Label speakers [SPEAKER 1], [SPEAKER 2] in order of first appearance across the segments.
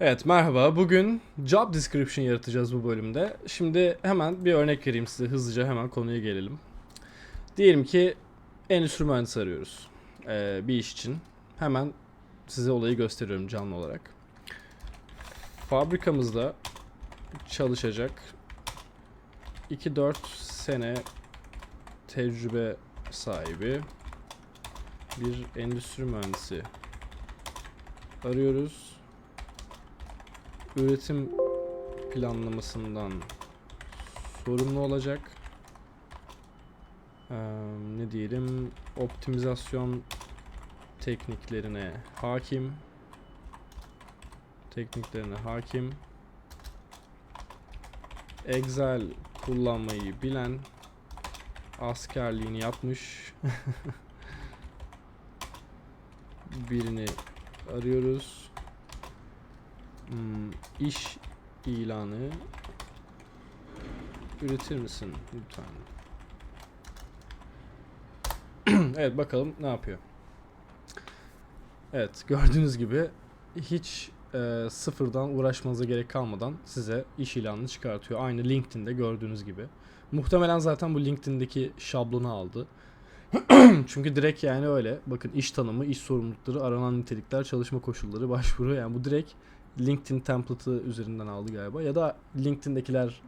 [SPEAKER 1] Evet merhaba. Bugün job description yaratacağız bu bölümde. Şimdi hemen bir örnek vereyim size hızlıca hemen konuya gelelim. Diyelim ki endüstri mühendisi arıyoruz ee, bir iş için. Hemen size olayı gösteriyorum canlı olarak. Fabrikamızda çalışacak 2-4 sene tecrübe sahibi bir endüstri mühendisi arıyoruz üretim planlamasından sorumlu olacak. Eee, ne diyelim optimizasyon tekniklerine hakim tekniklerine hakim Excel kullanmayı bilen askerliğini yapmış birini arıyoruz. Hmm, iş ilanı üretir misin lütfen? evet bakalım ne yapıyor. Evet gördüğünüz gibi hiç e, sıfırdan uğraşmanıza gerek kalmadan size iş ilanını çıkartıyor. Aynı LinkedIn'de gördüğünüz gibi. Muhtemelen zaten bu LinkedIn'deki şablonu aldı. Çünkü direkt yani öyle. Bakın iş tanımı, iş sorumlulukları, aranan nitelikler, çalışma koşulları, başvuru. Yani bu direkt LinkedIn template'ı üzerinden aldı galiba. Ya da LinkedIn'dekiler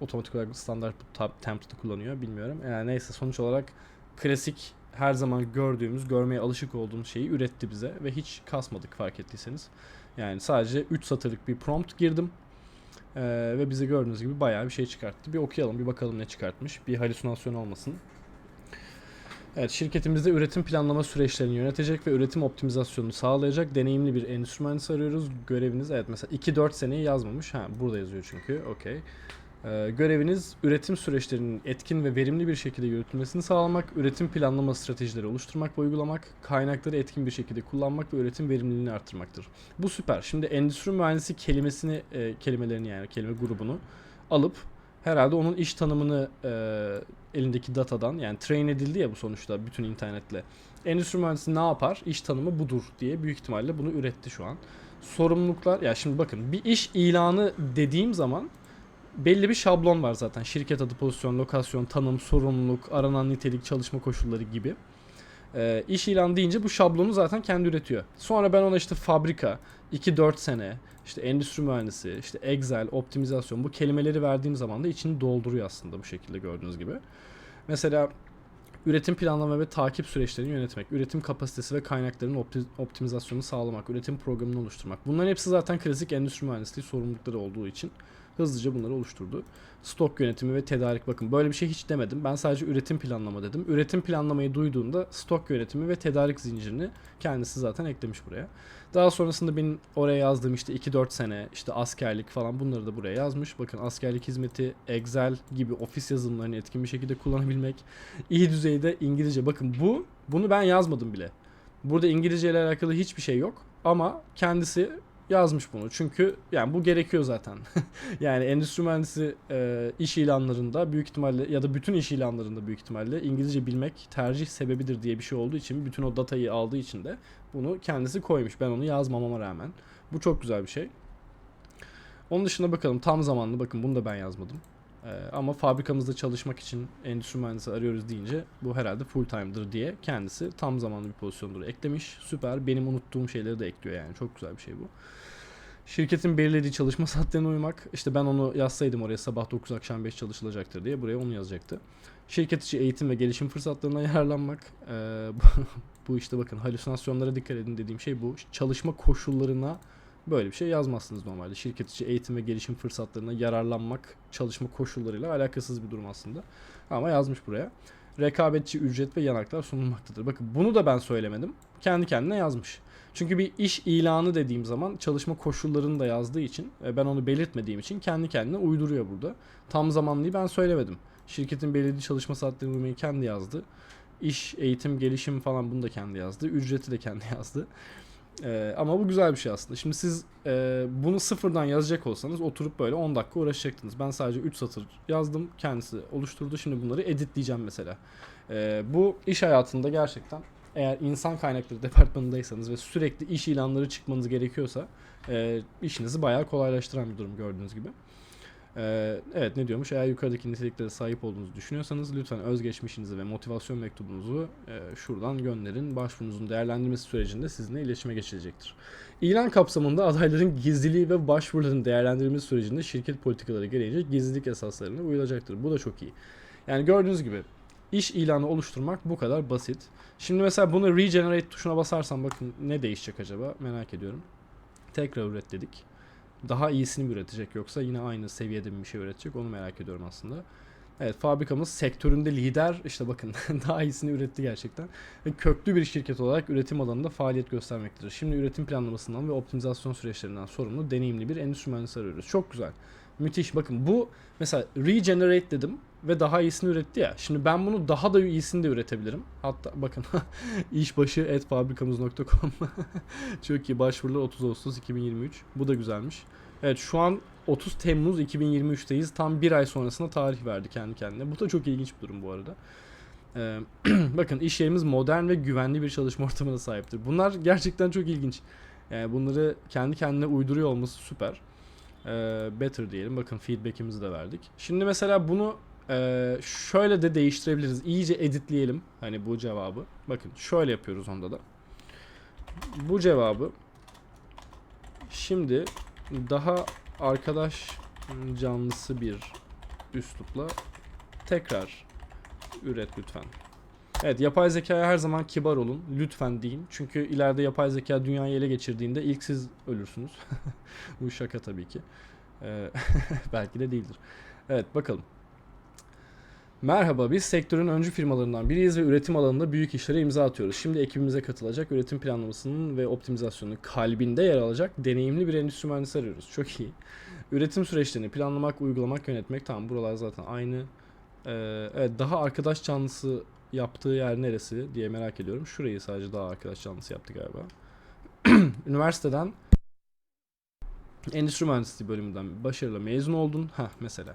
[SPEAKER 1] otomatik olarak standart template'ı kullanıyor bilmiyorum. Yani neyse sonuç olarak klasik her zaman gördüğümüz, görmeye alışık olduğumuz şeyi üretti bize ve hiç kasmadık fark ettiyseniz. Yani sadece 3 satırlık bir prompt girdim. Ee, ve bize gördüğünüz gibi bayağı bir şey çıkarttı. Bir okuyalım, bir bakalım ne çıkartmış. Bir halüsinasyon olmasın. Evet, şirketimizde üretim planlama süreçlerini yönetecek ve üretim optimizasyonunu sağlayacak deneyimli bir endüstri mühendisi arıyoruz. Göreviniz evet mesela 2-4 seneyi yazmamış. Ha burada yazıyor çünkü. Okey. Ee, göreviniz üretim süreçlerinin etkin ve verimli bir şekilde yürütülmesini sağlamak, üretim planlama stratejileri oluşturmak ve uygulamak, kaynakları etkin bir şekilde kullanmak ve üretim verimliliğini arttırmaktır. Bu süper. Şimdi endüstri mühendisi kelimesini, e, kelimelerini yani kelime grubunu alıp herhalde onun iş tanımını e, elindeki datadan yani train edildi ya bu sonuçta bütün internetle. Endüstri mühendisi ne yapar? İş tanımı budur diye büyük ihtimalle bunu üretti şu an. Sorumluluklar ya şimdi bakın bir iş ilanı dediğim zaman belli bir şablon var zaten. Şirket adı, pozisyon, lokasyon, tanım, sorumluluk, aranan nitelik, çalışma koşulları gibi. Ee, iş ilan deyince bu şablonu zaten kendi üretiyor. Sonra ben ona işte fabrika, 2-4 sene, işte endüstri mühendisi, işte Excel, optimizasyon bu kelimeleri verdiğim zaman da içini dolduruyor aslında bu şekilde gördüğünüz gibi. Mesela üretim planlama ve takip süreçlerini yönetmek, üretim kapasitesi ve kaynaklarının opti- optimizasyonunu sağlamak, üretim programını oluşturmak. Bunların hepsi zaten klasik endüstri mühendisliği sorumlulukları olduğu için hızlıca bunları oluşturdu. Stok yönetimi ve tedarik bakın böyle bir şey hiç demedim. Ben sadece üretim planlama dedim. Üretim planlamayı duyduğunda stok yönetimi ve tedarik zincirini kendisi zaten eklemiş buraya. Daha sonrasında benim oraya yazdığım işte 2-4 sene işte askerlik falan bunları da buraya yazmış. Bakın askerlik hizmeti, Excel gibi ofis yazılımlarını etkin bir şekilde kullanabilmek. iyi düzeyde İngilizce. Bakın bu bunu ben yazmadım bile. Burada İngilizce ile alakalı hiçbir şey yok ama kendisi yazmış bunu. Çünkü yani bu gerekiyor zaten. yani endüstri mühendisi e, iş ilanlarında büyük ihtimalle ya da bütün iş ilanlarında büyük ihtimalle İngilizce bilmek tercih sebebidir diye bir şey olduğu için bütün o datayı aldığı için de bunu kendisi koymuş. Ben onu yazmamama rağmen. Bu çok güzel bir şey. Onun dışında bakalım tam zamanlı bakın bunu da ben yazmadım. Ee, ama fabrikamızda çalışmak için endüstri mühendisi arıyoruz deyince bu herhalde full time'dır diye kendisi tam zamanlı bir pozisyondur eklemiş. Süper. Benim unuttuğum şeyleri de ekliyor yani. Çok güzel bir şey bu. Şirketin belirlediği çalışma saatlerine uymak. İşte ben onu yazsaydım oraya sabah 9 akşam 5 çalışılacaktır diye buraya onu yazacaktı. Şirket içi eğitim ve gelişim fırsatlarına yararlanmak. Ee, bu- bu işte bakın halüsinasyonlara dikkat edin dediğim şey bu. Çalışma koşullarına böyle bir şey yazmazsınız normalde. Şirket içi eğitim ve gelişim fırsatlarına yararlanmak çalışma koşullarıyla alakasız bir durum aslında. Ama yazmış buraya. Rekabetçi ücret ve yanaklar sunulmaktadır. Bakın bunu da ben söylemedim. Kendi kendine yazmış. Çünkü bir iş ilanı dediğim zaman çalışma koşullarını da yazdığı için ben onu belirtmediğim için kendi kendine uyduruyor burada. Tam zamanlıyı ben söylemedim. Şirketin belirlediği çalışma saatlerini uymayı kendi yazdı. İş, eğitim, gelişim falan bunu da kendi yazdı. Ücreti de kendi yazdı. Ee, ama bu güzel bir şey aslında. Şimdi siz e, bunu sıfırdan yazacak olsanız oturup böyle 10 dakika uğraşacaktınız. Ben sadece 3 satır yazdım. Kendisi oluşturdu. Şimdi bunları editleyeceğim mesela. Ee, bu iş hayatında gerçekten Eğer insan kaynakları departmanındaysanız ve sürekli iş ilanları çıkmanız gerekiyorsa e, işinizi bayağı kolaylaştıran bir durum gördüğünüz gibi. Ee, evet ne diyormuş? Eğer yukarıdaki niteliklere sahip olduğunuzu düşünüyorsanız lütfen özgeçmişinizi ve motivasyon mektubunuzu e, şuradan gönderin. Başvurunuzun değerlendirmesi sürecinde sizinle iletişime geçilecektir. İlan kapsamında adayların gizliliği ve başvuruların değerlendirilmesi sürecinde şirket politikaları gereğince gizlilik esaslarına uyulacaktır. Bu da çok iyi. Yani gördüğünüz gibi iş ilanı oluşturmak bu kadar basit. Şimdi mesela bunu regenerate tuşuna basarsam bakın ne değişecek acaba merak ediyorum. Tekrar üret dedik daha iyisini mi üretecek yoksa yine aynı seviyede mi bir şey üretecek onu merak ediyorum aslında. Evet fabrikamız sektöründe lider işte bakın daha iyisini üretti gerçekten ve köklü bir şirket olarak üretim alanında faaliyet göstermektedir. Şimdi üretim planlamasından ve optimizasyon süreçlerinden sorumlu deneyimli bir endüstri mühendisi arıyoruz. Çok güzel. Müthiş. Bakın bu mesela regenerate dedim ve daha iyisini üretti ya. Şimdi ben bunu daha da iyisini de üretebilirim. Hatta bakın işbaşı etfabrikamız.com Çok iyi. Başvurular 30 Ağustos 2023. Bu da güzelmiş. Evet şu an 30 Temmuz 2023'teyiz. Tam bir ay sonrasında tarih verdi kendi kendine. Bu da çok ilginç bir durum bu arada. Ee, bakın iş yerimiz modern ve güvenli bir çalışma ortamına sahiptir. Bunlar gerçekten çok ilginç. Yani bunları kendi kendine uyduruyor olması süper. Ee, better diyelim. Bakın feedback'imizi de verdik. Şimdi mesela bunu e, şöyle de değiştirebiliriz. İyice editleyelim hani bu cevabı. Bakın şöyle yapıyoruz onda da. Bu cevabı şimdi daha arkadaş canlısı bir üslupla tekrar üret lütfen. Evet yapay zekaya her zaman kibar olun. Lütfen deyin. Çünkü ileride yapay zeka dünyayı ele geçirdiğinde ilk siz ölürsünüz. Bu şaka tabii ki. Ee, belki de değildir. Evet bakalım. Merhaba biz sektörün öncü firmalarından biriyiz ve üretim alanında büyük işlere imza atıyoruz. Şimdi ekibimize katılacak üretim planlamasının ve optimizasyonunun kalbinde yer alacak deneyimli bir endüstri mühendisi arıyoruz. Çok iyi. Üretim süreçlerini planlamak, uygulamak, yönetmek tamam buralar zaten aynı. Ee, evet daha arkadaş canlısı yaptığı yer neresi diye merak ediyorum. Şurayı sadece daha arkadaş canlısı yaptı galiba. Üniversiteden Endüstri Mühendisliği bölümünden başarıyla mezun oldun. Ha mesela.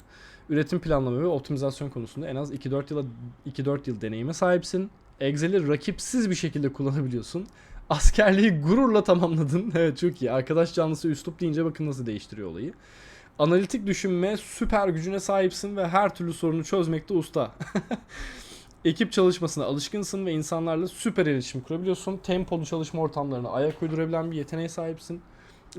[SPEAKER 1] Üretim planlama ve optimizasyon konusunda en az 2-4 yıl 2-4 yıl deneyime sahipsin. Excel'i rakipsiz bir şekilde kullanabiliyorsun. Askerliği gururla tamamladın. evet çok iyi. Arkadaş canlısı üslup deyince bakın nasıl değiştiriyor olayı. Analitik düşünme, süper gücüne sahipsin ve her türlü sorunu çözmekte usta. Ekip çalışmasına alışkınsın ve insanlarla süper iletişim kurabiliyorsun. Tempolu çalışma ortamlarına ayak uydurabilen bir yeteneğe sahipsin.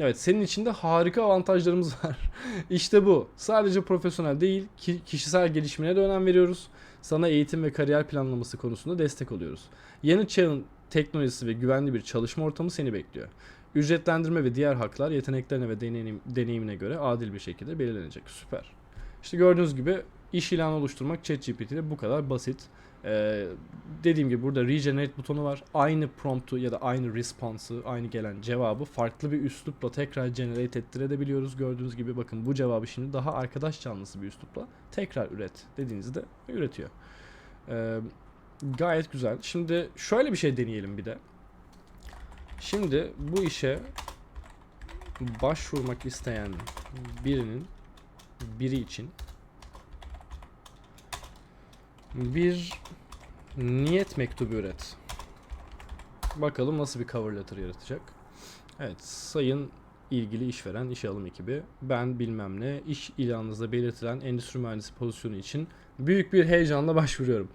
[SPEAKER 1] Evet senin için de harika avantajlarımız var. işte bu. Sadece profesyonel değil ki kişisel gelişimine de önem veriyoruz. Sana eğitim ve kariyer planlaması konusunda destek oluyoruz. Yeni çağın teknolojisi ve güvenli bir çalışma ortamı seni bekliyor. Ücretlendirme ve diğer haklar yeteneklerine ve deneyim, deneyimine göre adil bir şekilde belirlenecek. Süper. İşte gördüğünüz gibi iş ilanı oluşturmak ChatGPT'de bu kadar basit. Ee, dediğim gibi burada regenerate butonu var. Aynı promptu ya da aynı response'ı, aynı gelen cevabı farklı bir üslupla tekrar generate ettirebiliyoruz. Gördüğünüz gibi bakın bu cevabı şimdi daha arkadaş canlısı bir üslupla tekrar üret dediğinizde üretiyor. Ee, gayet güzel. Şimdi şöyle bir şey deneyelim bir de. Şimdi bu işe başvurmak isteyen birinin biri için bir niyet mektubu üret. Bakalım nasıl bir cover letter yaratacak. Evet, sayın ilgili işveren, işe alım ekibi. Ben bilmem ne, iş ilanınızda belirtilen endüstri mühendisi pozisyonu için büyük bir heyecanla başvuruyorum.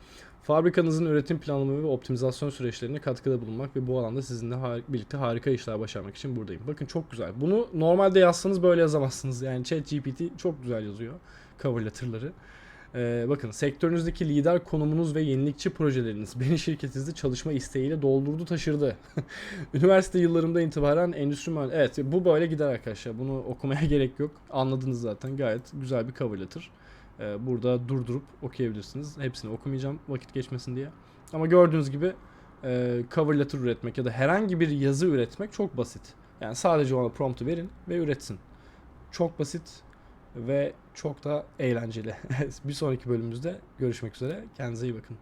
[SPEAKER 1] Fabrikanızın üretim planlama ve optimizasyon süreçlerine katkıda bulunmak ve bu alanda sizinle har- birlikte harika işler başarmak için buradayım. Bakın çok güzel. Bunu normalde yazsanız böyle yazamazsınız. Yani ChatGPT çok güzel yazıyor cover letter'ları. Ee, bakın sektörünüzdeki lider konumunuz ve yenilikçi projeleriniz beni şirketinizde çalışma isteğiyle doldurdu taşırdı. Üniversite yıllarımda itibaren endüstri mühendisi... Evet bu böyle gider arkadaşlar. Bunu okumaya gerek yok. Anladınız zaten. Gayet güzel bir cover letter. Ee, burada durdurup okuyabilirsiniz. Hepsini okumayacağım vakit geçmesin diye. Ama gördüğünüz gibi e, cover letter üretmek ya da herhangi bir yazı üretmek çok basit. Yani sadece ona promptu verin ve üretsin. Çok basit ve çok da eğlenceli. bir sonraki bölümümüzde görüşmek üzere. Kendinize iyi bakın.